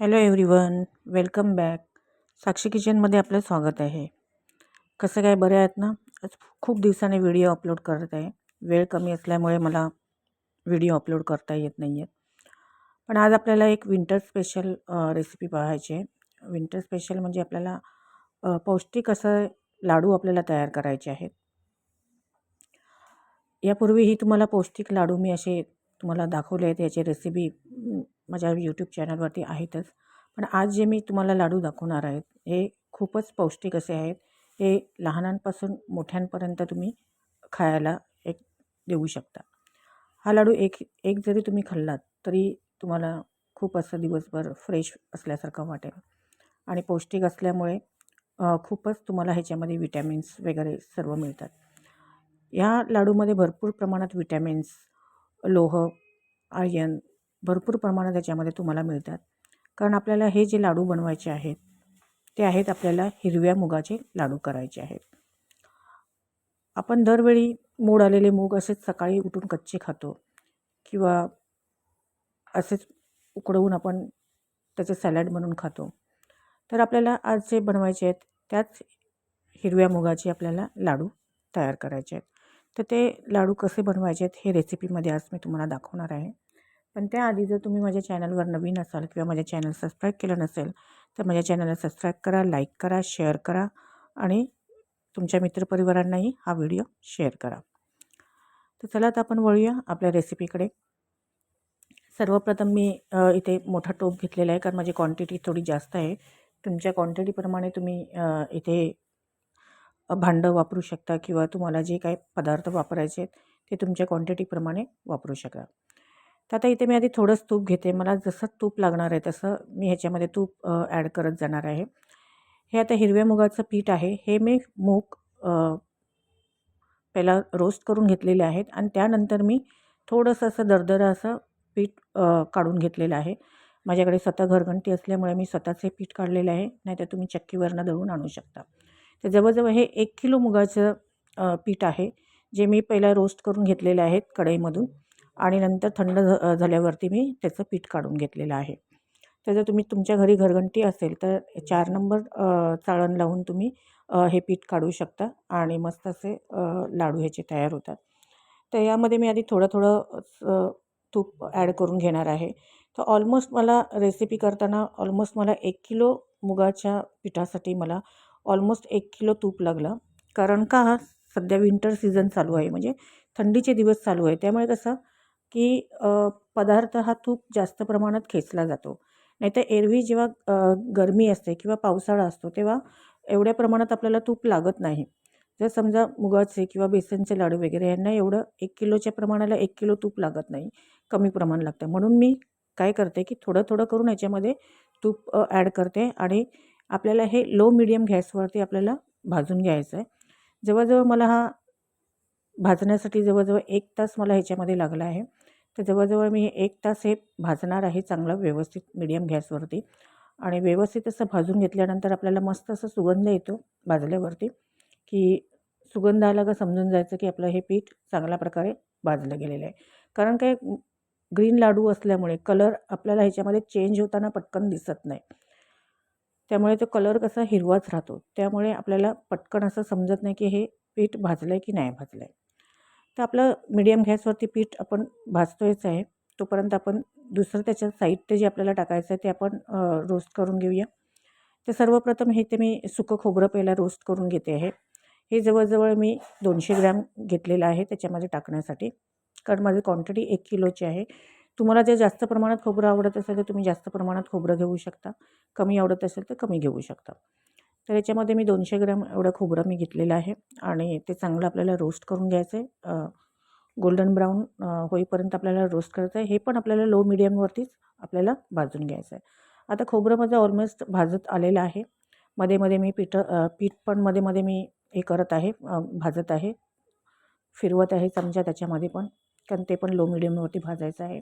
Hello everyone welcome back. Sakshi किचनमध्ये आपलं स्वागत आहे. कसं काय बरे आहेत ना? आज खूप दिवसाने व्हिडिओ अपलोड करत आहे. वेळ कमी असल्यामुळे मला व्हिडिओ अपलोड करता येत नाही आहेत पण आज आपल्याला एक विंटर स्पेशल रेसिपी पाहायची आहे. विंटर स्पेशल म्हणजे आपल्याला पौष्टिक असं लाडू आपल्याला तयार करायचे आहेत. यापूर्वीही तुम्हाला पौष्टिक लाडू मी असे तुम्हाला दाखवले आहेत. याची रेसिपी माझ्या यूट्यूब चॅनलवरती आहेतच. पण आज जे मी तुम्हाला लाडू दाखवणार आहेत हे खूपच पौष्टिक असे आहेत. हे लहानांपासून मोठ्यांपर्यंत तुम्ही खायला एक देऊ शकता. हा लाडू एक एक जरी तुम्ही खाल्लात तरी तुम्हाला खूप असं दिवसभर फ्रेश असल्यासारखं वाटेल. आणि पौष्टिक असल्यामुळे खूपच तुम्हाला ह्याच्यामध्ये विटॅमिन्स वगैरे सर्व मिळतात. या लाडूमध्ये भरपूर प्रमाणात विटॅमिन्स लोह आयर्न भरपूर प्रमाणात त्याच्यामध्ये तुम्हाला मिळतात. कारण आपल्याला हे जे लाडू बनवायचे आहेत ते आहेत आपल्याला हिरव्या मुगाचे लाडू करायचे आहेत. आपण दरवेळी मोड आलेले मूग असेच सकाळी उठून कच्चे खातो किंवा असेच उकडवून आपण त्याचे सॅलड बनवून खातो. तर आपल्याला आज जे बनवायचे आहेत त्याच हिरव्या मुगाचे आपल्याला लाडू तयार करायचे आहेत. तर ते लाडू कसे बनवायचे आहेत हे रेसिपीमध्ये आज मी तुम्हाला दाखवणार आहे. पण त्याआधी जर तुम्ही माझ्या चॅनलवर नवीन असाल किंवा माझ्या चॅनल सबस्क्राईब केलं नसेल तर माझ्या चॅनलला सबस्क्राईब करा लाईक करा शेअर करा आणि तुमच्या मित्रपरिवारांनाही हा व्हिडिओ शेअर करा. तर चला आता आपण वळूया आपल्या रेसिपीकडे. सर्वप्रथम मी इथे मोठा टोप घेतलेला आहे कारण माझी क्वांटिटी थोडी जास्त आहे. तुमच्या क्वांटिटीप्रमाणे तुम्ही इथे भांडं वापरू शकता किंवा तुम्हाला जे काही पदार्थ वापरायचे आहेत ते तुमच्या क्वांटिटीप्रमाणे वापरू शकता. तर आता इथे मी आधी थोडंच तूप घेते. मला जसं तूप लागणार आहे तसं मी ह्याच्यामध्ये तूप ॲड करत जाणार आहे. हे आता हिरव्या मुगाचं पीठ आहे. हे मी मूग पहिला रोस्ट करून घेतलेले आहेत आणि त्यानंतर मी थोडंसं असं दरदरं असं पीठ काढून घेतलेलं आहे. माझ्याकडे स्वतः घरघंटी असल्यामुळे मी स्वतःचे पीठ काढलेलं आहे. नाहीतर तुम्ही चक्कीवरनं दळून आणू शकता. तर जवळजवळ हे एक किलो मुगाचं पीठ आहे. जे मी पहिला रोस्ट करून घेतलेले आहेत कढईमधून. आणि नंतर थंड झाल्यावरती मी त्याचं पीठ काढून घेतलेलं आहे. तर जर तुम्ही तुमच्या घरी घरघंटी असेल तर चार नंबर चाळण लावून तुम्ही हे पीठ काढू शकता आणि मस्त असे लाडू ह्याचे तयार होतात. तर यामध्ये मी आधी थोडं थोडं तूप ॲड करून घेणार आहे. तर ऑलमोस्ट मला रेसिपी करताना ऑलमोस्ट मला एक किलो मुगाच्या पिठासाठी मला ऑलमोस्ट एक किलो तूप लागलं. कारण का? हा सध्या विंटर सीझन चालू आहे. म्हणजे थंडीचे दिवस चालू आहे. त्यामुळे कसं? की पदार्थ हा तूप जास्त प्रमाणात खेचला जातो. नाहीतर एरवी जेव्हा गरमी असते किंवा पावसाळा असतो तेव्हा एवढ्या प्रमाणात आपल्याला तूप लागत नाही. जर समजा मुगाचे किंवा बेसनचे लाडू वगैरे यांना एवढं एक किलोच्या प्रमाणाला एक किलो तूप लागत नाही कमी प्रमाण लागतं. म्हणून मी काय करते की थोडं थोडं करून याच्यामध्ये तूप ॲड करते आणि आपल्याला हे लो मिडियम गॅसवरती आपल्याला भाजून घ्यायचं आहे. जवळजवळ मला हा भाजण्यासाठी जवळजवळ एक तास मला ह्याच्यामध्ये लागला आहे. तर जवळजवळ मी एक तास हे भाजणार आहे चांगलं व्यवस्थित मिडियम गॅसवरती. आणि व्यवस्थित असं भाजून घेतल्यानंतर आपल्याला मस्त असं सुगंध येतो भाजल्यावरती की सुगंध आला का समजून जायचं की आपलं हे पीठ चांगल्या प्रकारे भाजलं गेलेलं आहे. कारण काय ग्रीन लाडू असल्यामुळे कलर आपल्याला ह्याच्यामध्ये चेंज होताना पटकन दिसत नाही. त्यामुळे तो कलर कसा हिरवाच राहतो. त्यामुळे आपल्याला पटकन असं समजत नाही की हे पीठ भाजलं आहे की नाही भाजलं आहे तर आपलं मीडियम गॅसवरती पीठ आपण भाजतोयच आहे तोपर्यंत आपण दुसरं त्याच्यात साहित्य जे आपल्याला टाकायचं आहे ते आपण रोस्ट करून घेऊया. तर सर्वप्रथम हे ते मी सुकं खोबरं पहिला रोस्ट करून घेते आहे. हे जवळजवळ मी दोनशे ग्रॅम घेतलेलं आहे त्याच्यामध्ये टाकण्यासाठी. कारण माझी क्वांटिटी एक किलोची आहे. तुम्हाला जर जास्त प्रमाणात खोबरं आवडत असेल तर तुम्ही जास्त प्रमाणात खोबरं घेऊ शकता. कमी आवडत असेल तर कमी घेऊ शकता. तर याच्यामध्ये मी दोनशे ग्रॅम एवढं खोबरं मी घेतलेलं आहे आणि ते चांगलं आपल्याला रोस्ट करून घ्यायचं आहे गोल्डन ब्राऊन होईपर्यंत आपल्याला रोस्ट करायचं आहे हे पण आपल्याला लो मिडियमवरतीच आपल्याला भाजून घ्यायचं आहे आता खोबरं माझं ऑलमोस्ट भाजत आलेलं आहे. मध्ये मध्ये मी पीठ पीठ पण मध्ये मध्ये मी हे करत आहे भाजत आहे. फिरवत आहे चमचा त्याच्यामध्ये पण कारण ते पण लो मिडियमवरती भाजायचं आहे.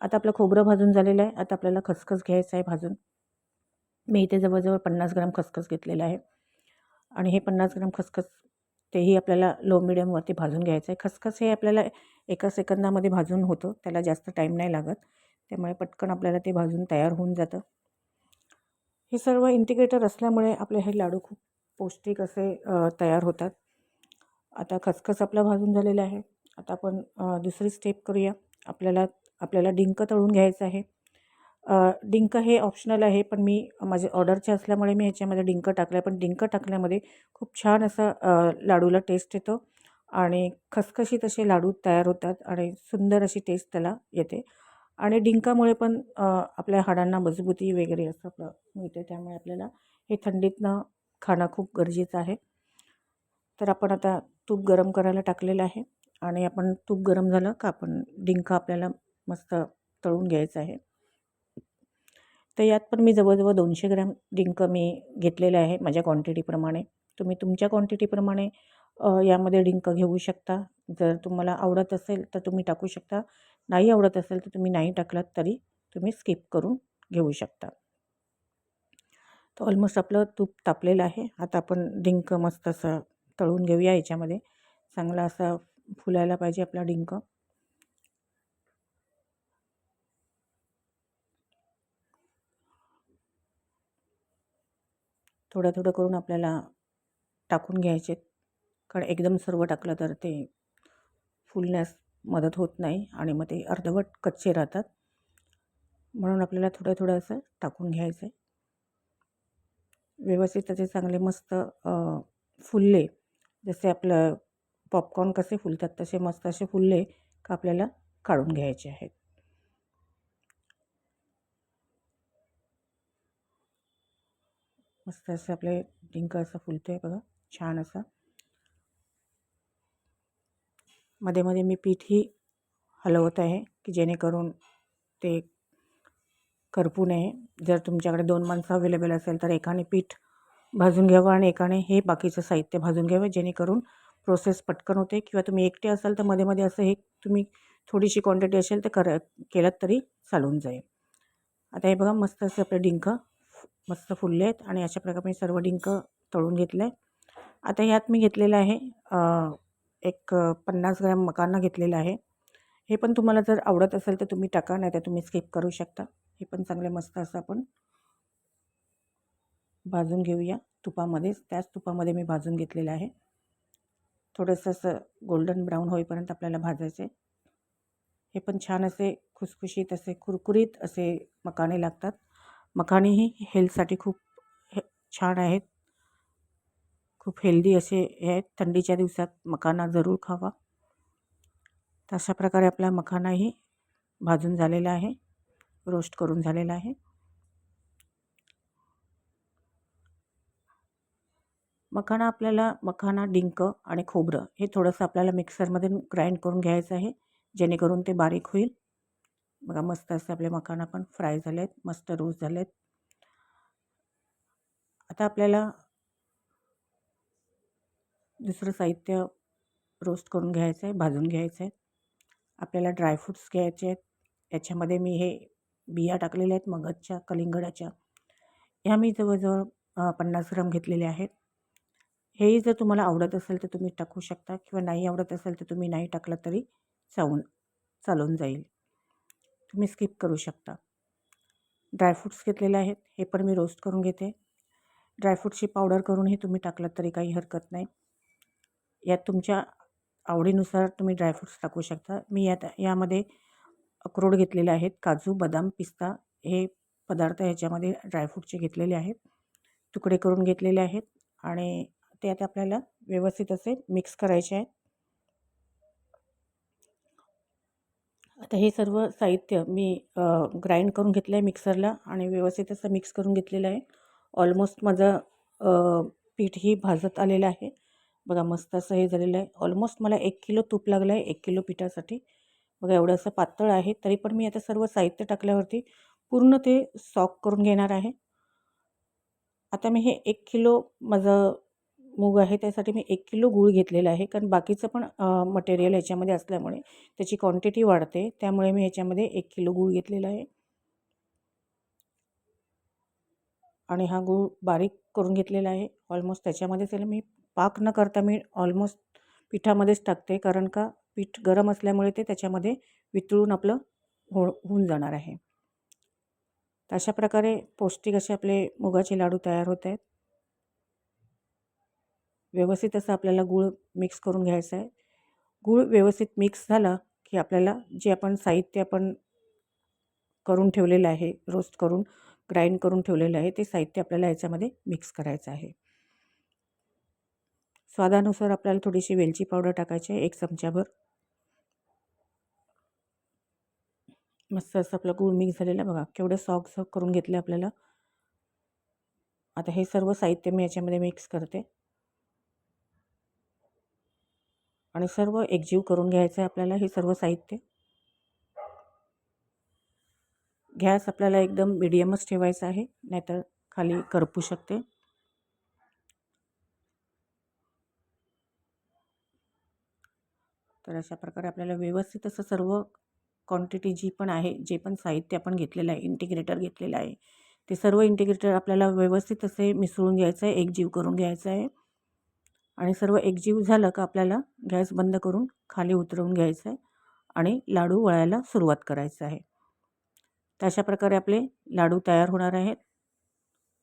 आता आपलं खोबरं भाजून झालेलं आहे. आता आपल्याला खसखस घ्यायचं आहे भाजून. मी इथे जवळजवळ पन्नास ग्राम खसखस घेतलेलं आहे. आणि हे पन्नास ग्राम खसखस तेही आपल्याला लो मिडियमवरती भाजून घ्यायचं आहे खसखस हे आपल्याला एका सेकंदामध्ये भाजून होतं. त्याला जास्त टाईम नाही लागत. त्यामुळे पटकन आपल्याला ते भाजून तयार होऊन जातं. हे सर्व इंटिग्रेटर असल्यामुळे आपले हे लाडू खूप पौष्टिक असे तयार होतात. आता खसखस आपला भाजून झालेला आहे. आता आपण दुसरी स्टेप करूया. आपल्याला आपल्याला डिंक तळून घ्यायचं आहे. डिंक हे ऑप्शनल आहे पण मी माझे ऑर्डरचे असल्यामुळे मी ह्याच्यामध्ये डिंक टाकलं आहे पण डिंक टाकल्यामध्ये खूप छान असं लाडूला टेस्ट येतो आणि खसखशीत असे लाडू तयार होतात आणि सुंदर अशी टेस्ट त्याला येते. आणि डिंकामुळे पण आपल्या हाडांना मजबूती वगैरे असं प्र मिळते. त्यामुळे आपल्याला हे थंडीतनं खाणं खूप गरजेचं आहे. तर आपण आता तूप गरम करायला टाकलेलं आहे आणि आपण तूप गरम झालं का आपण डिंक आपल्याला मस्त तळून घ्यायचं आहे. तर यात पण मी जवळजवळ दोनशे ग्रॅम डिंक मी घेतलेले आहे माझ्या क्वांटिटीप्रमाणे तुम्ही तुमच्या क्वांटिटीप्रमाणे यामध्ये डिंक घेऊ शकता. जर तुम्हाला आवडत असेल तर तुम्ही टाकू शकता. नाही आवडत असेल तर तुम्ही नाही टाकलात तरी तुम्ही स्किप करून घेऊ शकता. तर ऑलमोस्ट आपलं तूप तापलेलं आहे. आता आपण डिंक मस्त असं तळून घेऊया याच्यामध्ये. चांगला असा फुलायला पाहिजे आपला डिंक थोडं थोडं करून आपल्याला टाकून घ्यायचे. कारण एकदम सर्व टाकलं तर ते फुलण्यास मदत होत नाही आणि मग ते अर्धवट कच्चे राहतात. म्हणून आपल्याला थोडं थोडं असं टाकून घ्यायचं आहे व्यवस्थित त्याचे चांगले मस्त फुलले. जसे आपलं पॉपकॉर्न कसे फुलतात तसे मस्त असे फुलले का आपल्याला काढून घ्यायचे आहेत. मस्त असं आपले डिंक असं फुलतो आहे बघा छान असा. मध्ये मध्ये मी पीठही हलवत आहे की जेणेकरून ते करपू नये. जर तुमच्याकडे दोन माणसं अवेलेबल असेल तर एकाने पीठ भाजून घ्यावं आणि एकाने हे बाकीचं साहित्य भाजून घ्यावं जेणेकरून प्रोसेस पटकन होते. किंवा तुम्ही एकटे असाल तर मध्ये मध्ये असं हे तुम्ही थोडीशी क्वांटिटी असेल तर कर केलं तरी चालून जाईल. आता हे बघा मस्त असे आपले डिंक मस्त फुलले आहेत आणि अशा प्रकारे मी सर्व डिंक तळून घेतले आता ह्यात मी घेतलेलं आहे एक पन्नास ग्रॅम मकाना घेतलेलं आहे. हे पण तुम्हाला जर आवडत असेल तर तुम्ही टाका नाही तर तुम्ही स्किप करू शकता. हे पण चांगले मस्त असं आपण भाजून घेऊया तुपामध्येच. त्याच तुपामध्ये मी भाजून घेतलेलं आहे. थोडंसं असं गोल्डन ब्राऊन होईपर्यंत आपल्याला भाजायचे हे पण छान असे खुसखुशीत असे कुरकुरीत असे मकाने लागतात. मखाणेही हेल्थसाठी खूप हे छान आहेत. खूप हेल्दी असे हे आहेत. थंडीच्या दिवसात मखाना जरूर खावा. तर अशा प्रकारे आपला मखानाही भाजून झालेला आहे. रोस्ट करून झालेला आहे. मखाना आपल्याला मखाना डिंक आणि खोबरं हे थोडंसं आपल्याला मिक्सरमध्ये ग्राइंड करून घ्यायचं आहे. जेणेकरून ते बारीक होईल. बघा मस्त असे आपले मखाना पण फ्राय झाले आहेत मस्त रोस्ट झाले आहेत आता आपल्याला दुसरं साहित्य रोस्ट करून घ्यायचं आहे भाजून घ्यायचं आहे. आपल्याला ड्रायफ्रूट्स घ्यायचे आहेत. याच्यामध्ये मी हे बिया टाकलेल्या आहेत मगजच्या कलिंगडाच्या. ह्या मी जवळजवळ पन्नास ग्राम घेतलेले आहेत. हेही जर तुम्हाला आवडत असेल तर तुम्ही टाकू शकता किंवा नाही आवडत असेल तर तुम्ही नाही टाकलं तरी चावून चालून जाईल. तुम्ही स्किप करू शकता. ड्रायफ्रूट्स घेतलेले आहेत हे पण मी रोस्ट करून घेते. ड्रायफ्रूटची पावडर करूनही तुम्ही टाकलं तरी काही हरकत नाही. यात तुमच्या आवडीनुसार तुम्ही ड्रायफ्रूट्स टाकू शकता. मी यात यामध्ये अक्रोड घेतलेले आहेत काजू बदाम पिस्ता हे पदार्थ ह्याच्यामध्ये ड्रायफ्रूटचे घेतलेले आहेत. तुकडे करून घेतलेले आहेत आणि ते आता आपल्याला व्यवस्थित असे मिक्स करायचे आहेत. आता हे सर्व साहित्य मी ग्राइंड करून घेतलं आहे मिक्सरला आणि व्यवस्थित असं मिक्स करून घेतलेलं आहे. ऑलमोस्ट माझं पीठही भाजत आलेलं आहे. बघा मस्त असं हे झालेलं आहे. ऑलमोस्ट मला एक किलो तूप लागलं आहे एक किलो पिठासाठी. बघा एवढं असं पातळ आहे तरी पण मी आता सर्व साहित्य टाकल्यावरती पूर्ण ते सॉक करून घेणार आहे. आता मी हे एक किलो माझं मूग आहे त्यासाठी मी एक किलो गूळ घेतलेला आहे. कारण बाकीचं पण मटेरियल ह्याच्यामध्ये असल्यामुळे त्याची क्वांटिटी वाढते. त्यामुळे मी ह्याच्यामध्ये एक किलो गूळ घेतलेला आहे. आणि हा गूळ बारीक करून घेतलेला आहे. ऑलमोस्ट त्याच्यामध्ये त्याला मी पाक न करता मी ऑलमोस्ट पिठामध्येच टाकते. कारण का पीठ गरम असल्यामुळे ते त्याच्यामध्ये वितळून आपलं हो होऊन जाणार आहे. तर अशा प्रकारे पौष्टिक असे आपले मुगाचे लाडू तयार होत आहेत. व्यवस्थित असं आपल्याला गूळ मिक्स करून घ्यायचं आहे. गूळ व्यवस्थित मिक्स झाला की आपल्याला जे आपण साहित्य आपण करून ठेवलेलं आहे रोस्ट करून ग्राइंड करून ठेवलेलं आहे ते साहित्य आपल्याला याच्यामध्ये मिक्स करायचं आहे. स्वादानुसार आपल्याला थोडीशी वेलची पावडर टाकायची आहे एक चमच्याभर मस्त असं आपलं गूळ मिक्स झालेलं बघा केवढं सॉफ्ट करून घेतलं आपल्याला. आता हे सर्व साहित्य मी याच्यामध्ये मिक्स करते. आणि सर्व एकजीव करून घ्यायचं आहे आपल्याला हे सर्व साहित्य. गॅस आपल्याला एकदम मिडियमच ठेवायचा आहे नाहीतर खाली करपू शकते. तर अशा प्रकारे आपल्याला व्यवस्थित असं सर्व क्वांटिटी जी पण आहे जे पण साहित्य आपण घेतलेलं आहे इंटिग्रेटर घेतलेलं आहे ते सर्व इंटिग्रेटर आपल्याला व्यवस्थित असे मिसळून घ्यायचं आहे एकजीव करून घ्यायचं आहे. आणि सर्व एकजीव झालं का आपल्याला गॅस बंद करून खाली उतरवून घ्यायचं आहे आणि लाडू वळायला सुरुवात करायचं आहे. तर अशा प्रकारे आपले लाडू तयार होणार आहेत.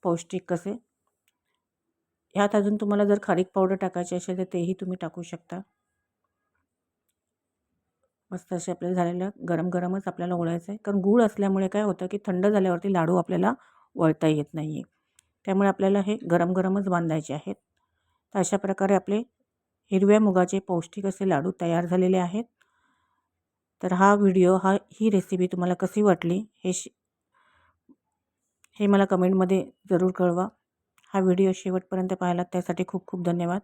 पौष्टिक कसे? ह्यात अजून तुम्हाला जर खारीक पावडर टाकायची असेल तर तेही तुम्ही टाकू शकता. मस्त असे आपल्याला झालेलं गरम गरमच आपल्याला ओळायचं आहे. कारण गूळ असल्यामुळे काय होतं की थंड झाल्यावरती लाडू आपल्याला वळता येत नाही आहे त्यामुळे आपल्याला हे गरम गरमच बांधायचे आहेत. तर अशा प्रकारे आपले हिरव्या मुगाचे पौष्टिक असे लाडू तयार झालेले आहेत. तर हा व्हिडिओ हा ही रेसिपी तुम्हाला कशी वाटली हे श हे मला कमेंटमध्ये जरूर कळवा. हा व्हिडिओ शेवटपर्यंत पाहिला त्यासाठी खूप खूप धन्यवाद.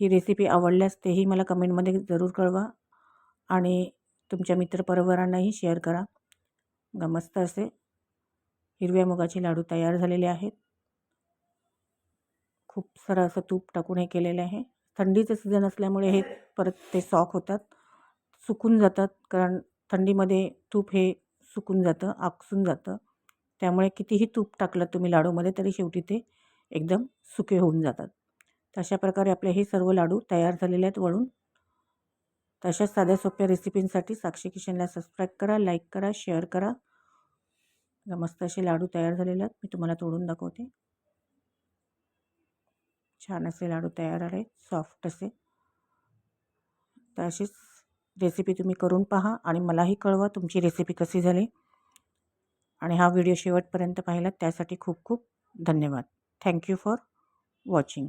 ही रेसिपी आवडल्यास तेही मला कमेंटमध्ये जरूर कळवा आणि तुमच्या मित्रपरिवारांनाही शेअर करा. गमस्त मस्त असे. हिरव्या मुगाचे लाडू तयार झालेले आहेत. खूप सारं असं तूप टाकून हे केलेलं आहे. थंडीचं सीझन असल्यामुळे हे परत ते सॉक होतात. सुकून जातात कारण थंडीमध्ये तूप हे सुकून जातं आकसून जातं. त्यामुळे कितीही तूप टाकलं तुम्ही लाडूमध्ये तरी शेवटी ते एकदम सुके होऊन जातात. तशा अशा प्रकारे आपले हे सर्व लाडू तयार झालेले आहेत वळून. तशाच साध्या सोप्या रेसिपींसाठी साक्षी किचनला सबस्क्राईब करा लाईक करा शेअर करा. मस्त असे लाडू तयार झालेले आहेत. मी तुम्हाला तोडून दाखवते. छान असे लाडू तयार आले सॉफ्ट असे. तर अशीच रेसिपी तुम्ही करून पहा आणि मलाही कळवा तुमची रेसिपी कशी झाली. आणि हा व्हिडिओ शेवटपर्यंत पाहिला त्यासाठी खूप खूप धन्यवाद. Thank you for watching